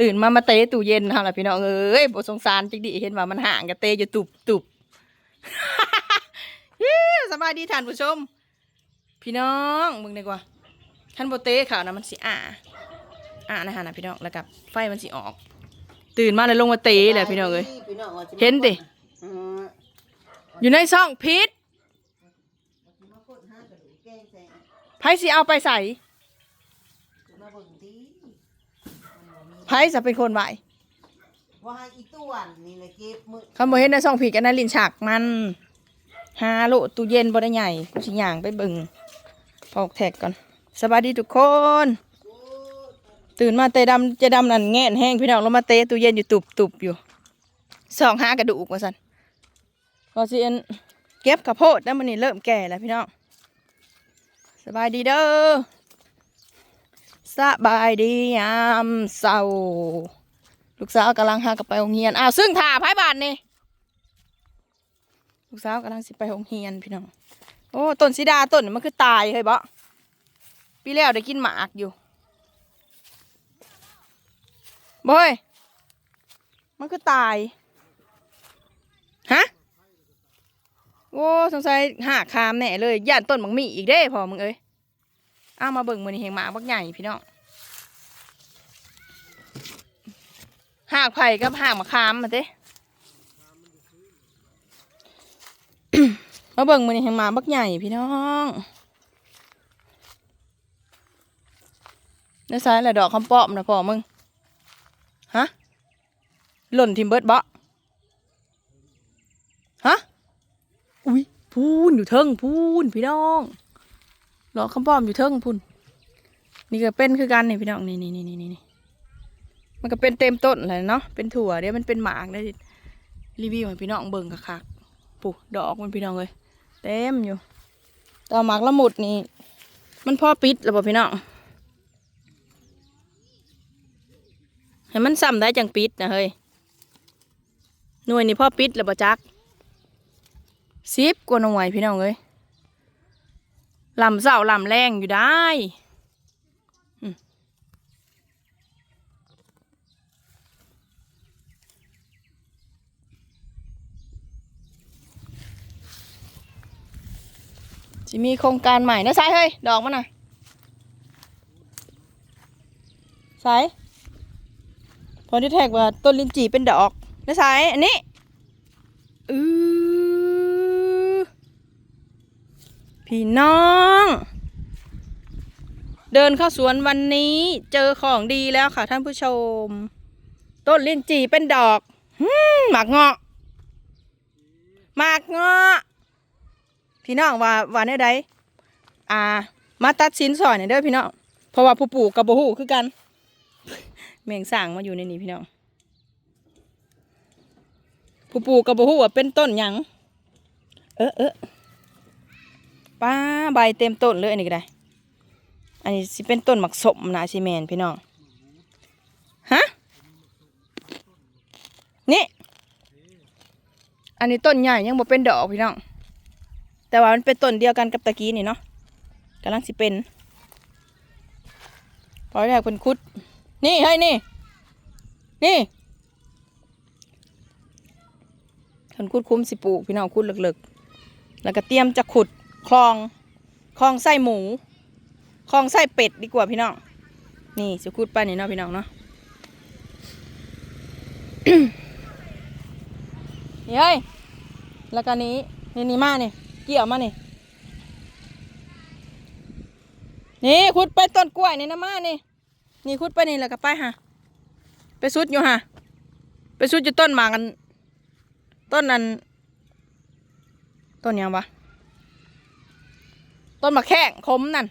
ตื่นมามาเตะตู้เย็นทำล่ะพี่น้องเอ้ยบ่สงสารจักดิเห็นว่ามันห่างกันเตะอยู่ตุบตุบสบายดีท่านผู้ชม พี่น้องมึงดีกว่าท่านโบเต้ข่าวนะมันสิอ่าอ่านะฮะนะพี่น้องแล้วกับไฟมันสิออก ตื่นมาแล้วลงมาเตะแหละพี่น้องเอ้ยเห็นดิอยู่ในซ่องพิษมาพูดหากระดูกแกงใส่ไผสิเอาไปใส่ มาเบิ่งดี ไผจะเป็นคนไหวว่าให้อีต้วนนี่เลยเก็บมือคำบ่เห็นในซ่องผิดกันนะลินฉากมันหาโลตู้เย็นบ่ได้ใหญ่กูสิย่างไปเบิ่งพอกแท็กก่อนสวัสดีทุกคน ตื่นมาเตะดำเจะดำนั่นแง่นแห้งพี่น้องลงมาเตะตู้เย็นอยู่ตุบตุบอยู่สองหากระดูกว่าสันพอสิเอ็นเก็บข้าวโพดแล้วมันนี่เริ่มแก่แล้วพี่น้องสบายดีเด้อ สบายดียามเศร้าลูกสาวกำลังหากลับไปโรงเรียนอ้าวซึ่งถ่าพายบานนี่ลูกสาวกำลังสิไปโรงเรียนพี่น้องโอ้ต้นสีดาต้นมันคือตายเฮ้ยบ่ปีแล้วได้กินหมากอยู่บอยมันก็ตายฮะโอ้สงสัยหาคามแน่เลยย่านต้นบังมีอีกเด้พอมึงเอ้ย อามาเบิ่งมือนี่เฮงหมาบักใหญ่พี่น้องหากไผ่กับหากมะขามมาเด้มาเบิ่งมือนี่เฮงหมาบักใหญ่พี่น้องในซ้ายแหละดอกคำปอมนะพ่อมึงฮะหล่นทิมเบิร์ดบ่ฮะอุ้ยพูนอยู่เทิงพูนพี่น้อง หลอกคำป้อมอยู่เทิงพูนนี่ก็เป็นคือกันนี่พี่น้องนี่นี่นี่นี่นี่มันก็เป็นเต็มต้นเลยเนาะ เป็นถั่วเดี๋ยวมันเป็นหมากได้รีวิวให้พี่น้องเบิ่งคักๆปุ๊ดอกมันพี่น้องเลยเต็มอยู่แตอหมากละมุดนี่ มันพ่อปิดแล้วบ่พี่น้องให้มันซ้ำได้จังปิดนะเฮ้ย หน่วยนี่พ่อปิดแล้วบ่จักสิบกว่าหน่วยพี่น้องเอ้ย ลำเสาลำแรงอยู่ได้จะมีโครงการใหม่นะสายเฮ้ย ดอกมันน่ะสายพอที่แท็กว่าต้นลิ้นจี่เป็นดอกนะสายอันนี้อือ พี่น้อง เดินเข้าสวนวันนี้เจอของดีแล้วค่ะท่านผู้ชม ต้นลิ้นจี่เป็นดอกหืมหมากเงาะหมากเงาะพี่น้องว่าว่าแนวใดอ่า มาตัดสินสอยหน่อยเด้อพี่น้องเพราะว่าผู้ปลูกกับบ่ฮู้คือกันแมงสร้างมาอยู่ในนี้พี่น้องผู้ปลูกกับผู้ว่าเป็นต้นหยังเออเออ ป้าใบเต็มต้นเลยอันนี้ก็ได้ อันนี้สิเป็นต้นหมักสมนะซีเมนพี่น้อง ฮะ นี่ อันนี้ต้นใหญ่ยังบ่เป็นดอกพี่น้อง แต่ว่ามันเป็นต้นเดียวกันกับตะกี้นี่เนาะกำลังสิเป็นพอแรกเป็นคุด นี่เฮ้นี่ นี่คนคุดคุ้มสิปลูกพี่น้องคุดเลิกๆ แล้วก็เตรียมจะขุด คลองคลองไส้หมูคลองไส้เป็ดดีกว่าพี่น้อง นี่สิขุดไปนี่เนาะพี่น้องเนาะนี่เฮ้ยแล้วก็นี้นี่นี่มาเนี่ยเกี่ยวมาเนี่ยนี่ขุดไปต้นกล้วยนี่นะมาเนี่ยนี่คุดไปนี่แล้วก็ไปฮะไปสุดอยู่ฮะไปสุดอยู่ต้นหมากัน ต้นนั้นต้นยังวะ ต้นมะแข้งคมนั่น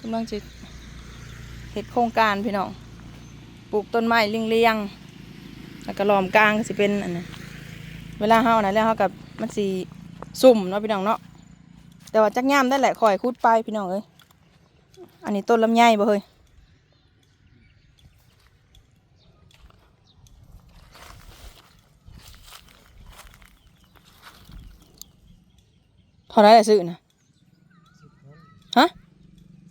กำลังจะเห็ดโครงการพี่น้องปลูกต้นไม้เรียงๆแล้วก็ล้อมกลางก็สิเป็นอันนั้นเวลาเฮานะแล้วเฮากับมันสีสุ่มเนาะพี่น้องเนาะแต่ว่าจักย่ามได้แหละคอยคุดไปพี่น้องเอ้ยอันนี้ต้นลำไยบ่เฮ้ย ท่าไหละซื้อนะฮะ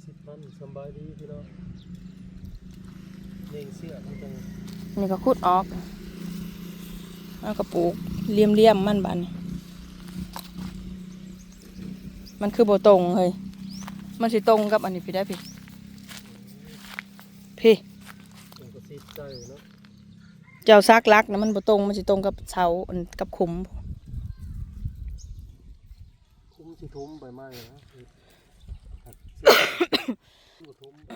สิบพันสบายดีพี่น้องเล่งเสื้อมันจังนี่ก็ขุดออกเอากระปลูกเลี่ยมเลี่ยมมันบานมันคือโบตรงเฮ้ยมันสิตรงกับอันนี้พี่ได้พี่พี่เนาะเจ้าซักลักนะมันโบตรงมันสิตรงกับเสาอันกับขุม คุ้มสิ ทุ่มใบไม้นะหักเสื้อทุ่มไป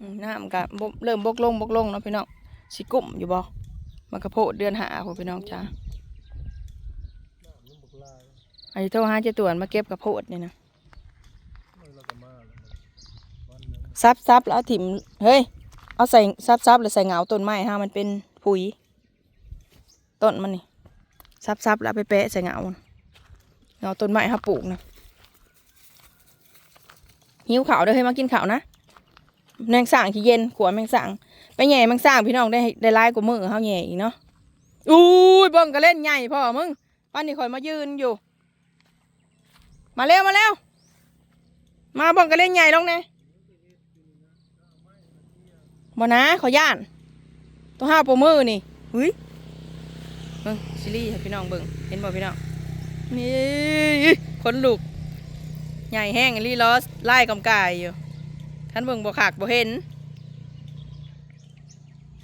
อืมน้ำกะบ่เริ่มบกลงบกลงเนาะพี่น้องสิกุ่มอยู่บ่มันกระโพดเดือนหาพวกพี่น้องจ้าน้ำมันบกลายอันนี้โทรหาเจ้าต่วนมาเก็บกระโพดนี่นะแล้วเราก็มาแล้ววันหนึงซับซับแล้วเอาถิ่มเฮ้ยเอาใส่ซับซับแล้วใส่เหงาต้นไม้ฮะมันเป็นปุ๋ยต้นมันนี่ซับซับแล้วเอาไปแปะใส่เหงา เหงาต้นไม้ฮะปลูกนะหิวข้าวเด้อเฮ้มากินข้าวนะแมงสางที่เย็นขวแมงสางไปแหย่แมงสางพี่น้องได้ได้ไล่กว่ามือเฮาแหย่อีกเนาะอุ้ยเบิ่งก็เล่นใหญ่พ่อมึงป้านนี่คอยมายืนอยู่ มาเร็วมาเร็วมาเบิ่งก็เล่นใหญ่ลงเน่บ่นะขอย่านต้องห้าโปรมือนี่เฮ้ยเบิ่งซิลี่ให้พี่น้องเบิ่งเห็นบ่พี่น้อง นี่คนลุก ใหญ่แห้งลีลอสไล่กำกายอยู่ท่านเบิ่งบ่ขากบ่เห็น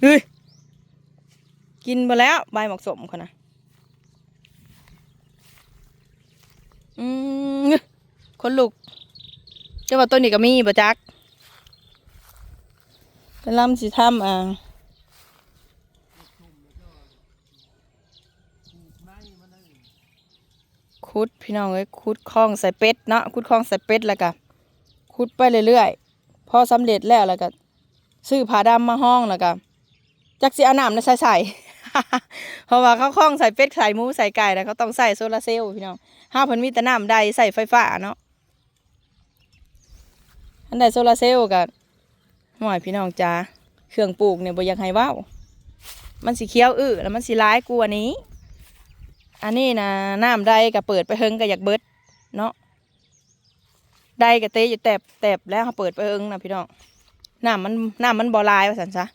เฮ้ยกินไปแล้วใบหมกสมคนนะอืมคนลุกเจ้าว่าต้นนี้ก็มีบ่จักเป็นลำสิทำอ่า คุดพี่น้องเอ้ยคุดคลองใส่เป็ดเนาะคุดคลองใส่เป็ดแล้วก็คุดไปเรื่อยๆพอสำเร็จแล้วแล้วก็ซื้อผ้าดำมาห้องแล้วก็จักสิอาน้ำใส่ใส่เพราะว่าเขาคล้องใส่เป็ดใส่หมูใส่ไก่แล้วเขาต้องใส่โซลาเซลล์พี่น้องห้าพันมีแต่น้ำใดใส่ไฟฟ้าเนาะอันใดโซลาเซลล์กับหน่อยพี่น้องจ้าเครื่องปลูกเนี่ยบ่อยากให้ว้ามันสีเขียวอื้อแล้วมันสีร้ายกลัวนี้ อันนี้นะน้ำใดก็เปิดไปเฮงก็อยากเบิดเนาะใดก็เตะอยู่แตบแตบแล้วเขาเปิดไปเฮงนะพี่น้องน้ำมันน้ำมันบ่ลายว่าสันซะ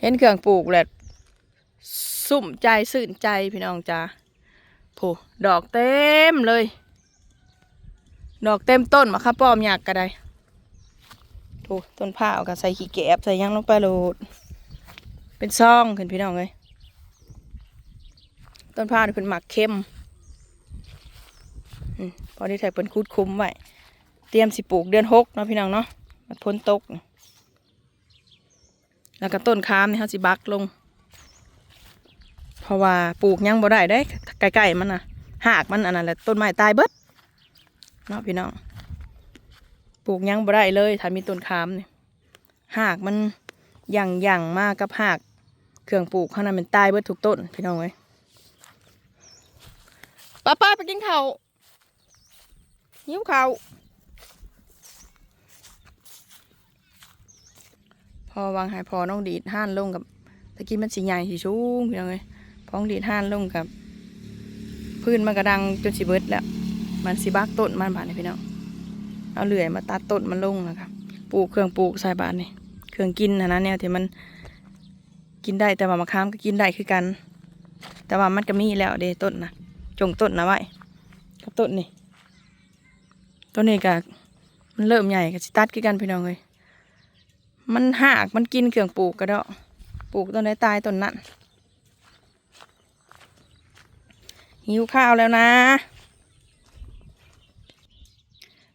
เห็นเครื่องปลูกแหละสุ่มใจสื่นใจพี่น้องจ้าโผดอกเต็มเลย ดอกเต็มต้นมะข้าป้อมอยากกระไดโถต้นผ้าเอาก็ใส่ขี้แกบใส่ยังลงไปโหลด เป็นซองขึ้นพี่น้องเลย ต้นผ้านี่เป็นหมักเข้มอืมพอได้ใส่เป็นคุดคุ้มไว้เตรียมสิปลูกเดือนหกเนาะพี่น้องเนาะมันพ้นตก แล้วก็ต้นคามนี่เขาสิบักลง เพราะว่าปลูกยังบ่ได้ได้ใกล้ๆมันนะหากมันอันนั้นแหละต้นไม้ตายเบิดเนาะพี่น้องปลูกยังบ่ได้เลยถ้ามีต้นคามนี่หากมันหยั่งหยั่งมากกับหาก เครื่องปลูกเขานั้นมันตายเบิดทุกต้นพี่น้องเว้ย ป้าป้าไปกินข้าวหิวข้าวพอวางหายพอน้องดีดห้านลงกับตะกี้มันสีใหญ่สีสูงพี่น้องเลยพอน้องดีดห้านลงกับ พื้นมันกระดังจนสีเบิดแล้ว มันสีบักต้นมันบาดนี่พี่น้องเอาเลื่อยมาตัดต้นมันลงนะครับปลูกเครื่องปลูกใส่บาดนี่เครื่องกินนะนะแนวที่มันกินได้แต่ว่ามะขามก็กินได้คือกัน แต่ว่ามันก็มีแล้วเดต้นนะ จงต้นนะไว้กับต้นนี่ต้นนี้ก็มันเริ่มใหญ่ก็สิตัดคือกันพี่น้องเลยมันหากมันกินเครื่องปลูกกระเดาะปลูกต้นไหนตายต้นนั้นหิวข้าวแล้วนะ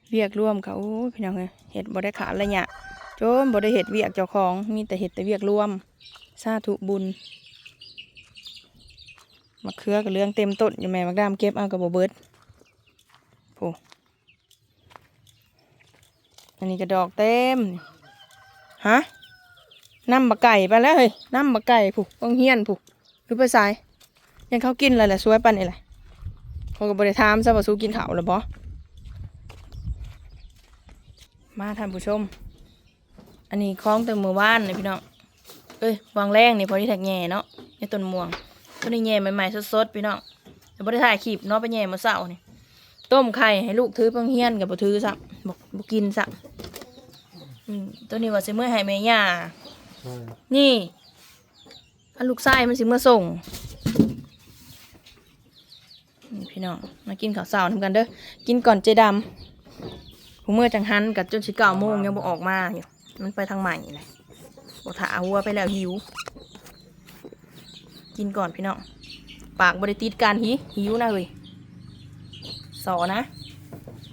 เวียกร่วมเขาโอ้พี่น้องเอ้ยเห็ดบ่ได้ขาดเลยเนี่ยโจมบ่ได้เห็ดเวียกเจ้าของมีแต่เห็ดแต่เวียกร่วมสาธุบุญ มะเขือกับเรื่องเต็มต้นอยู่แม่มักดามเก็บเอากับบ่เบิดโอ้อันนี้ก็ดอกเต็มฮะน้ำบะไก่ไปแล้วเฮ้ยน้ำบะไก่ผูกต้องเฮียนผูกหรือไปสายยังเขากินอะไรแหละสวยปันนี่แหละเขาก็บริทามซะว่าสู้กินข้าวแล้วบ่มาท่านผู้ชม อันนี้คล้องแต่มือว่านเลยพี่น้อง เอ้ยวางแรงนี่พอที่แท็กแง่เนาะในต้นม่วง ต้นนี้แง่ใหม่ๆสดๆพี่น้องแต่บริถ่ายขีบเนาะไปแง่มาเสาร์นี่ต้มไข่ให้ลูกถือเพิ่งเฮียนกับบ่ถือซะบอกบ่กินซะอืมตัวนี้ว่าสิมื้อให้แม่ย่าใช่นี่อันลูกชายมันสิมาส่งนี่พี่น้องมากินข้าวเช้านํกันเด้อกินก่อนเจดำหูเมื่อจังหันกับจนสิเก้าโมงยังบ่ออกมาอยู่มันไปทางใหม่เลยบ่ถาวัวไปแล้วหิว กินก่อนพี่น้อง ปากบริติดการหิหิวนะเว้ยสอนะ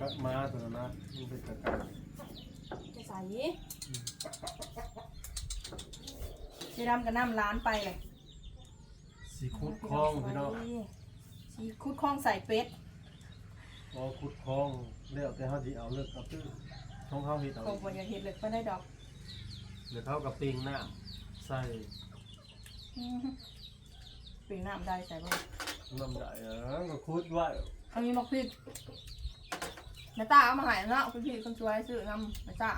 ก็มาตัวนั้นนะมันเป็นกระกันจะใส่เจดำกับน้ำร้านไปเลยสีคุดคล้องพี่น้องสีคุดคล้องใส่เป็ดพอคุดคล้องเลี้ยวแต่เขาดีเอาเลิกกับตื้อท้องเขาเห็ดเอาผมบ่อยากเห็นเลยก็ได้ดอกเดี๋ยวเขากับปิงน้ำใส่อื้อหือ ปิ่งน้ำได้ใส่บ้างน้ำใหญ่เออก็คุดไว้อันนี้มักพริกน้าตาเอามาใหายเนาะคุณพี่คนสวยซื้อน้ำน้าตา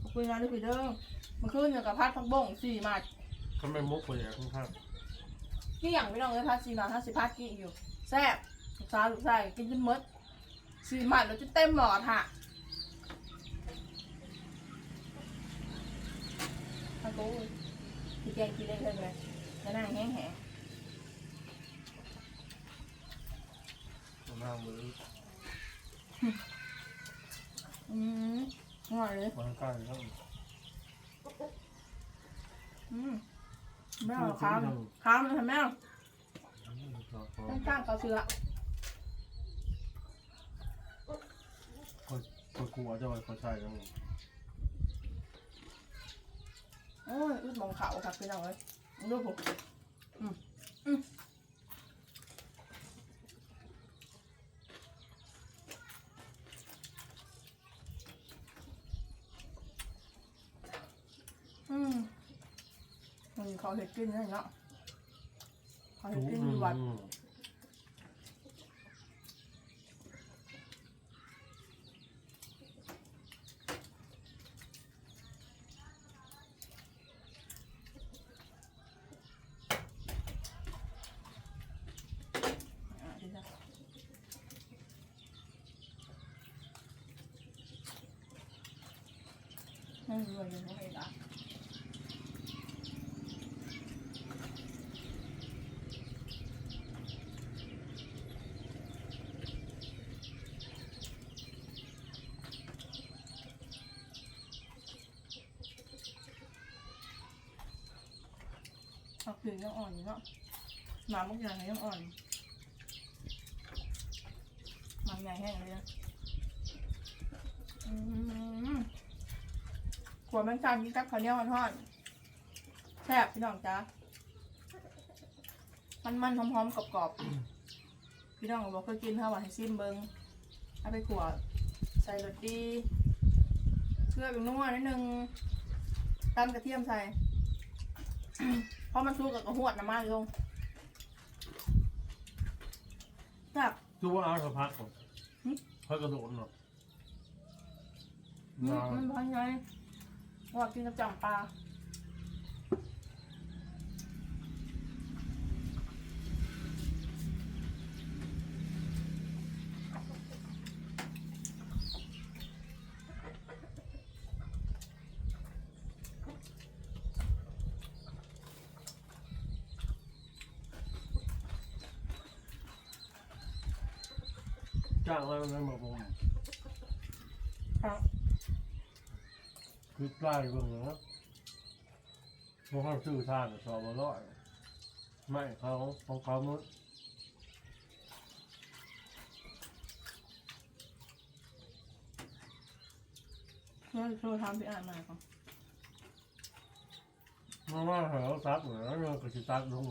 ขอบคุณนะที่พี่เด้อเมื่อคืนเนี่ยกับพัดพักบ่งสี่มาก็ไม่มุกไปอย่างข้างกี่อย่างพี่น้องเลยพัดสี่มาห้าสิบพัดกี่อยู่แซ่บลูกสาวลูกชายกินจนหมดสี่มาแล้วจะเต็มหลอดค่ะพักกูพี่แกงกินได้เลยเลยแล้วนั่งแห้งแห้งๆ หน้ามืออืมอร่อยเลยวางใกล้แล้วอืมแม่เอาค้างค้างเลยค่ะแม่ต้องจ้างเขาเสือคนกลัวจะไปเขาใช่แล้วโอ้ยอึดมองเขาค่ะพี่น้องเลยดูผมอืมอืมอืมมัน เขาเห็ดกินเลยเนาะเขาเห็ดกินอยู่วัดอะดีจ้ะนั่งรวยอยู่ตรงนี้ละ เอาคืนยังอ่อนอยู่เนาะหมาเมื่อกี้ยังอ่อนมันใหญ่แห้งเลยนะขวดแมงจานกินกับข้าวเหนียวมันทอดแซ่บพี่น้องจ้ามันมันๆหอมๆกรอบๆ พี่น้องบอกเคยกินข้าวหวานให้ซิมเบิงเอาไปขวดใส่รสดีเพื่อเป็นนัวนิดนึงตำกระเทียมใส่ เพราะมันสู้กับกระหวดน้ำมันลงแซ่บคือว่าเอาสักพักก่อนหึพักกระโดดหรอกอืมมันพันไงว่ากินกับจังปลา จ้างอะไรมันมาผมครับคือใกล้เบิ่งนะพวกเขาซื้อทานสอบร้อยไม่เขาของเขามันเพื่อช่วยทำพี่อ่านมาครับมาว่าเขาซักเหรอแล้วก็จะซักลง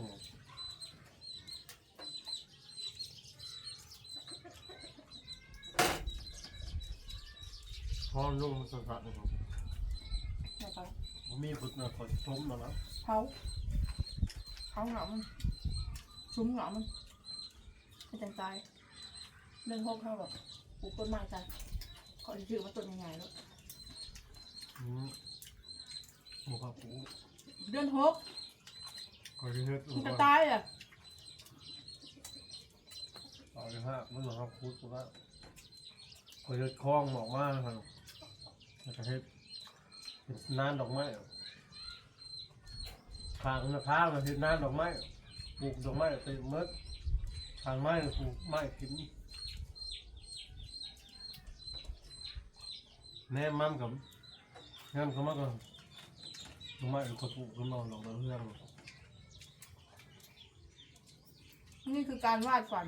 พอลงมันสักพักหนึ่งนะครับผมมีฝึกนะคอยชมมาแล้วเขาเขาเหงามันซุ้มเหงามันให้จังใจเรื่องพวกเขาแบบปลูกต้นไม้ใจเขาจะถือมาต้นใหญ่ๆแล้วอืมหมูข้าวปูเดือนหกคอยเฮ็ดมันจะตายอะต่อเลยฮะมันหลังข้าวปูกูแล้วอก็จะคล้องบอกว่าครับ แล้วก็เฮ็ดนนานดอกไม้ทางนะทามาเฮ็ดนานดอกไม้ปลูกดอกไม้เต็มหมดทางไม้ปลูกไม้กินแน่มันกับแน่มันก็มันก็ดอกไม้ก็ปลูกขึ้นมาดอกเรื่องนี่คือการวาดฝัน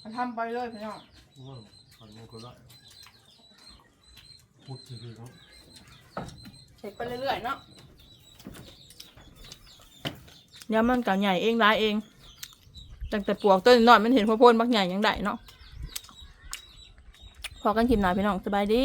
มาทำไปเลยพี่น้องว่าฝันมันก็ได้ พูดถึงเขาเสร็จไปเรื่อยๆเนาะเดี๋ยวมันกับใหญ่เองร้ายเองตั้งแต่ปลวกต้นน้อยมันเห็นพ่อโพนบักใหญ่ยังได้เนาะพอกันคลิปหนาพี่น้องสบายดี